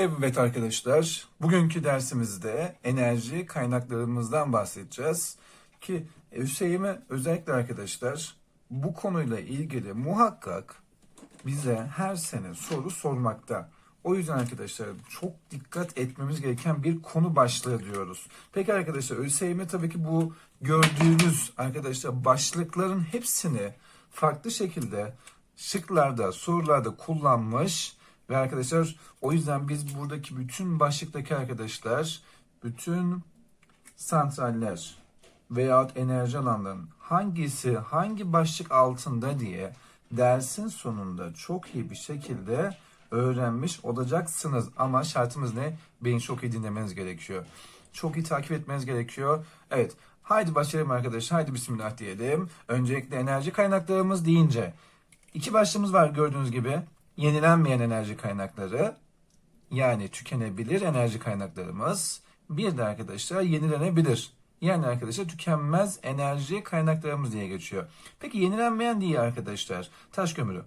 Evet arkadaşlar, bugünkü dersimizde enerji kaynaklarımızdan bahsedeceğiz. Ki Hüseyin'e özellikle arkadaşlar bu konuyla ilgili muhakkak bize her sene soru sormakta. O yüzden arkadaşlar çok dikkat etmemiz gereken bir konu başlığı diyoruz. Peki arkadaşlar ÖSYM tabii ki bu gördüğünüz arkadaşlar başlıkların hepsini farklı şekilde şıklarda, sorularda kullanmış ve arkadaşlar o yüzden biz buradaki bütün başlıktaki arkadaşlar bütün santraller veyahut enerji alanlarının hangisi hangi başlık altında diye dersin sonunda çok iyi bir şekilde öğrenmiş olacaksınız. Ama şartımız ne? Beni çok iyi dinlemeniz gerekiyor. Çok iyi takip etmeniz gerekiyor. Evet. Haydi başlayalım arkadaşlar. Haydi bismillah diyelim. Öncelikle enerji kaynaklarımız deyince iki başlığımız var gördüğünüz gibi. Yenilenmeyen enerji kaynakları yani tükenebilir enerji kaynaklarımız. Bir de arkadaşlar yenilenebilir. Yani arkadaşlar tükenmez enerji kaynaklarımız diye geçiyor. Peki yenilenmeyen diye arkadaşlar taş kömürü,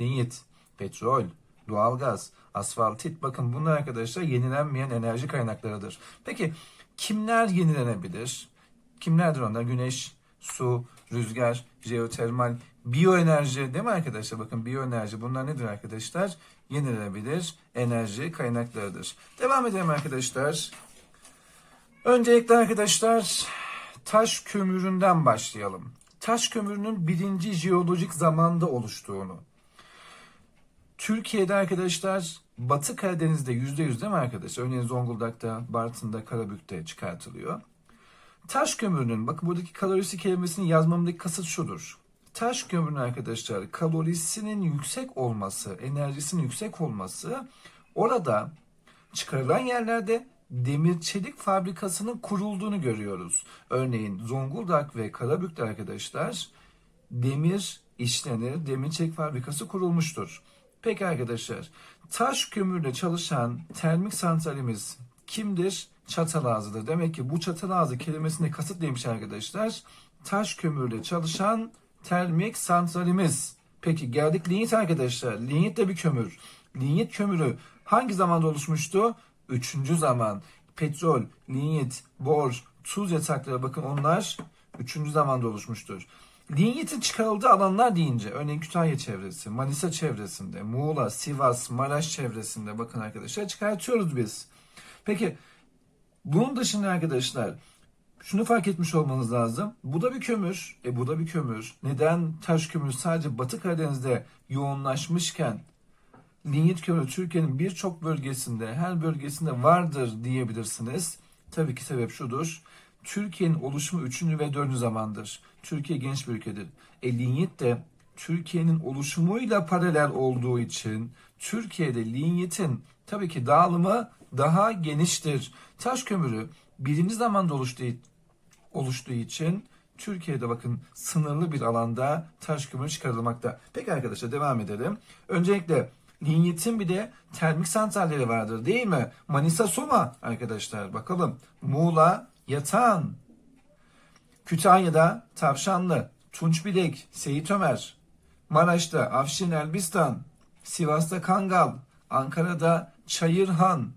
linyit, petrol, doğalgaz, asfaltit bakın bunlar arkadaşlar yenilenmeyen enerji kaynaklarıdır. Peki kimler yenilenebilir? Kimlerdir onlar? Güneş, su, rüzgar, jeotermal, biyoenerji değil mi arkadaşlar? Bakın biyoenerji bunlar nedir arkadaşlar? Yenilenebilir enerji kaynaklarıdır. Devam edelim arkadaşlar. Öncelikle arkadaşlar taş kömüründen başlayalım. Taş kömürünün birinci jeolojik zamanda oluştuğunu. Türkiye'de arkadaşlar Batı Karadeniz'de %100 değil mi arkadaşlar? Örneğin Zonguldak'ta, Bartın'da, Karabük'te çıkartılıyor. Taş kömürünün, bakın buradaki kalorisi kelimesini yazmamdaki kasıt şudur. Taş kömürünün arkadaşlar kalorisinin yüksek olması, enerjisinin yüksek olması orada çıkarılan yerlerde demir çelik fabrikasının kurulduğunu görüyoruz. Örneğin Zonguldak ve Karabük'te arkadaşlar demir işlenir, demir çelik fabrikası kurulmuştur. Peki arkadaşlar, taş kömürle çalışan termik santralimiz kimdir? Çatalazı'dır. Demek ki bu Çatalazı kelimesine kasıt neymiş arkadaşlar? Taş kömürle çalışan termik santralimiz. Peki geldik linyit arkadaşlar. Linyit de bir kömür. Linyit kömürü hangi zamanda oluşmuştu? Üçüncü zaman. Petrol, linyit, bor, tuz yatakları bakın onlar üçüncü zamanda oluşmuştur. Linyitin çıkarıldığı alanlar deyince örneğin Kütahya çevresi, Manisa çevresinde, Muğla, Sivas, Maraş çevresinde bakın arkadaşlar çıkartıyoruz biz. Peki bunun dışında arkadaşlar şunu fark etmiş olmanız lazım. Bu da bir kömür. E bu da bir kömür. Neden taş kömürü sadece Batı Karadeniz'de yoğunlaşmışken linyit kömürü Türkiye'nin birçok bölgesinde, her bölgesinde vardır diyebilirsiniz. Tabii ki sebep şudur. Türkiye'nin oluşumu 3. ve 4. zamandır. Türkiye genç bir ülkedir. E linyit de Türkiye'nin oluşumuyla paralel olduğu için Türkiye'de linyitin tabii ki dağılımı daha geniştir. Taş kömürü birinci zamanda oluştuğu, oluştuğu için Türkiye'de bakın sınırlı bir alanda taş kömürü çıkarılmakta. Peki arkadaşlar devam edelim. Öncelikle linyitin bir de termik santralleri vardır değil mi? Manisa Soma arkadaşlar bakalım. Muğla Yatağan. Kütahya'da Tavşanlı, Tunçbilek, Seyit Ömer. Maraş'ta Afşin Elbistan. Sivas'ta Kangal. Ankara'da Çayırhan.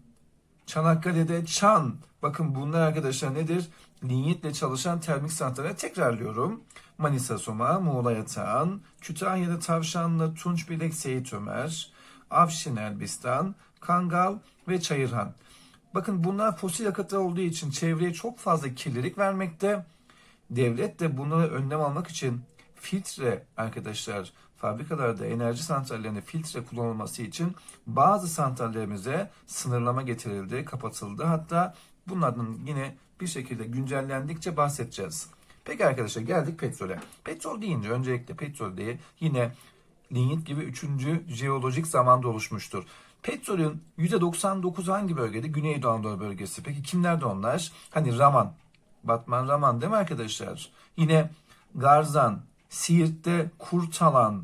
Çanakkale'de Çan. Bakın bunlar arkadaşlar nedir? Linyitle çalışan termik santraller tekrarlıyorum. Manisa Soma, Muğla Yatağan, Kütahya'da Tavşanlı, Tunçbilek, Seyit Ömer, Afşin Elbistan, Kangal ve Çayırhan. Bakın bunlar fosil yakıtlar olduğu için çevreye çok fazla kirlilik vermekte. Devlet de bunları önlem almak için filtre arkadaşlar fabrikalarda enerji santrallerinde filtre kullanılması için bazı santrallerimize sınırlama getirildi, kapatıldı. Hatta bunlardan yine bir şekilde güncellendikçe bahsedeceğiz. Peki arkadaşlar geldik petrole. Petrol deyince öncelikle petrol diye yine linyit gibi üçüncü jeolojik zamanda oluşmuştur. Petrolün %99 hangi bölgede? Güneydoğu Anadolu bölgesi. Peki kimlerde onlar? Hani Raman, Batman Raman değil mi arkadaşlar? Yine Garzan, Siirt'te Kurtalan,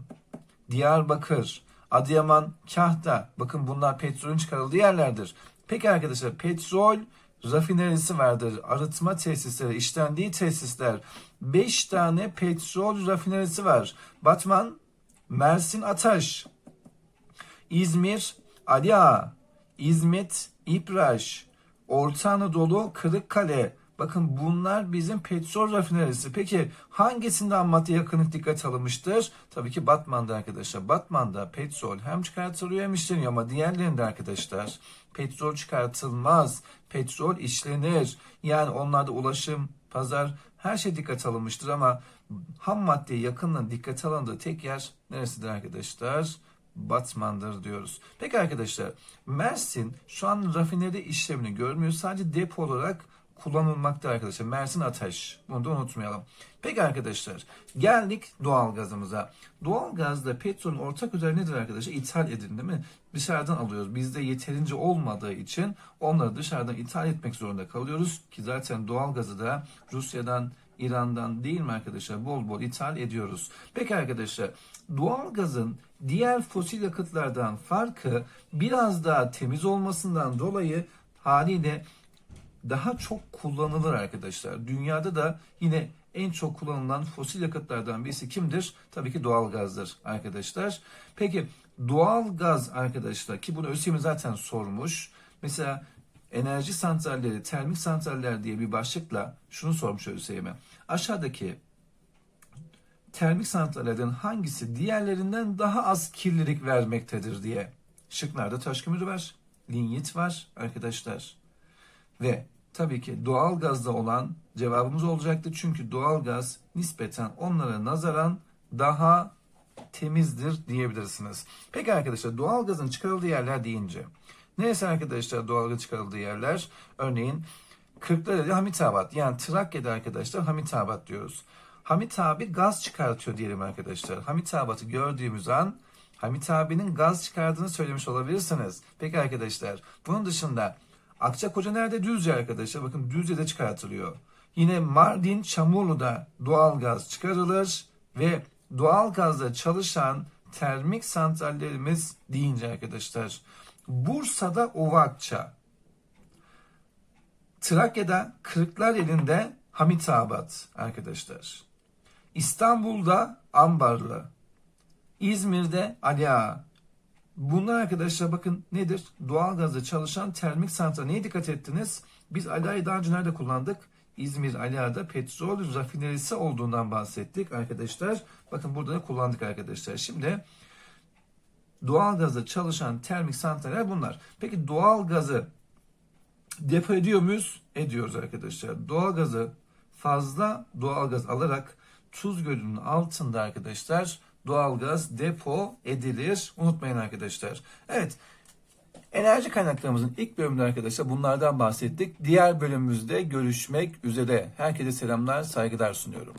Diyarbakır, Adıyaman, Kahta. Bakın bunlar petrolün çıkarıldığı yerlerdir. Peki arkadaşlar petrol rafinerisi vardır. Arıtma tesisleri, işlendiği tesisler. 5 tane petrol rafinerisi var. Batman, Mersin Ataş, İzmir, Ali İzmit, İpraş, Orta Anadolu, Kırıkkale. Bakın bunlar bizim petrol rafinerisi. Peki hangisinden madde yakınlık dikkat alınmıştır? Tabii ki Batman'da arkadaşlar. Batman'da petrol hem çıkartılıyor hem işleniyor ama diğerlerinde arkadaşlar petrol çıkartılmaz. Petrol işlenir. Yani onlarda ulaşım, pazar her şey dikkat alınmıştır ama ham maddeye yakınlığın dikkat alındığı tek yer neresidir arkadaşlar? Batman'dır diyoruz. Peki arkadaşlar Mersin şu an rafineri işlemini görmüyor. Sadece depo olarak kullanılmakta arkadaşlar. Mersin Ateş. Bunu da unutmayalım. Peki arkadaşlar geldik doğalgazımıza. Doğalgazda petrolün ortak özelliği nedir arkadaşlar? İthal edin değil mi? Dışarıdan alıyoruz. Bizde yeterince olmadığı için onları dışarıdan ithal etmek zorunda kalıyoruz. Ki zaten doğalgazı da Rusya'dan, İran'dan değil mi arkadaşlar? Bol bol ithal ediyoruz. Peki arkadaşlar doğalgazın diğer fosil yakıtlardan farkı biraz daha temiz olmasından dolayı haliyle daha çok kullanılır arkadaşlar. Dünyada da yine en çok kullanılan fosil yakıtlardan birisi kimdir? Tabii ki doğalgazdır arkadaşlar. Peki doğalgaz arkadaşlar ki bunu ÖSYM zaten sormuş. Mesela enerji santralleri, termik santraller diye bir başlıkla şunu sormuş ÖSYM. Aşağıdaki termik santrallerden hangisi diğerlerinden daha az kirlilik vermektedir diye. Şıklarda taş kömürü var, linyit var arkadaşlar. Ve tabii ki doğal gazda olan cevabımız olacaktı. Çünkü doğal gaz nispeten onlara nazaran daha temizdir diyebilirsiniz. Peki arkadaşlar doğal gazın çıkarıldığı yerler deyince. Neresi arkadaşlar doğal gaz çıkarıldığı yerler? Örneğin Kırklareli Hamitabat yani Trakya'da arkadaşlar Hamitabat diyoruz. Hamit abi gaz çıkartıyor diyelim arkadaşlar. Hamit abatı gördüğümüz an Hamit abinin gaz çıkardığını söylemiş olabilirsiniz. Peki arkadaşlar bunun dışında Akçakoca nerede? Düzce arkadaşlar. Bakın Düzce'de çıkartılıyor. Yine Mardin Çamurlu'da doğal gaz çıkarılır ve doğal gazla çalışan termik santrallerimiz deyince arkadaşlar. Bursa'da Ovakça. Trakya'da Kırklareli'nde Hamitabat arkadaşlar. İstanbul'da Ambarlı. İzmir'de Ali Ağa. Bunlar arkadaşlar bakın nedir? Doğalgazda çalışan termik santral. Neye dikkat ettiniz? Biz Ali Ağa'yı daha önce nerede kullandık? İzmir Ali Ağa'da petrol rafinerisi olduğundan bahsettik arkadaşlar. Bakın burada da kullandık arkadaşlar. Şimdi doğalgazda çalışan termik santraller bunlar. Peki doğalgazı depo ediyor muyuz? Ediyoruz arkadaşlar. Doğalgazı fazla doğalgaz alarak Tuz Gölü'nün altında arkadaşlar doğalgaz depo edilir. Unutmayın arkadaşlar. Evet. Enerji kaynaklarımızın ilk bölümünde arkadaşlar bunlardan bahsettik. Diğer bölümümüzde görüşmek üzere. Herkese selamlar, saygılar sunuyorum.